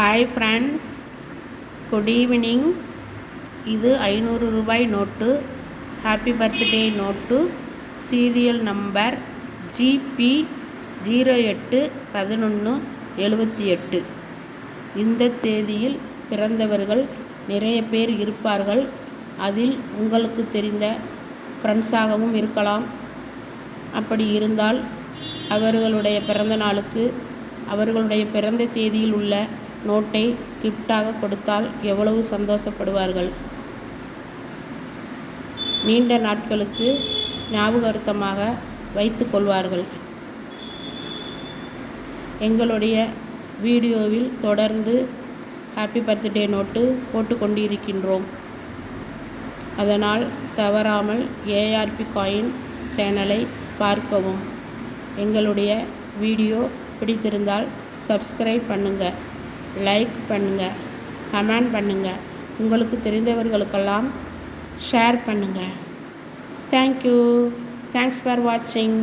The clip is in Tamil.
ஹாய் ஃப்ரெண்ட்ஸ் குட் ஈவினிங் இது ஐநூறு ரூபாய் note. Happy birthday note. Serial number GB zero எட்டு பதினொன்று எழுபத்தி எட்டு இந்த தேதியில் பிறந்தவர்கள் நிறைய பேர் இருப்பார்கள். அதில் உங்களுக்கு தெரிந்த ஃப்ரெண்ட்ஸாகவும் இருக்கலாம். அப்படி இருந்தால் அவர்களுடைய பிறந்த நாளுக்கு அவர்களுடைய பிறந்த தேதியில் உள்ள நோட்டை கிஃப்டாக கொடுத்தால் எவ்வளவு சந்தோஷப்படுவார்கள்? நீண்ட நாட்களுக்கு ஞாபகார்த்தமாக வைத்து கொள்வார்கள். எங்களுடைய வீடியோவில் தொடர்ந்து ஹாப்பி பர்த்டே நோட்டு போட்டுக்கொண்டிருக்கின்றோம் அதனால் தவறாமல் ஏஆர்பி காயின் சேனலை பார்க்கவும். எங்களுடைய வீடியோ பிடித்திருந்தால் சப்ஸ்கிரைப் பண்ணுங்கள் லைக் பண்ணுங்கள் கமெண்ட் பண்ணுங்கள் உங்களுக்கு தெரிந்தவர்களுக்கெல்லாம் ஷேர் பண்ணுங்கள் தேங்க்யூ தேங்க்ஸ் ஃபார் வாட்சிங்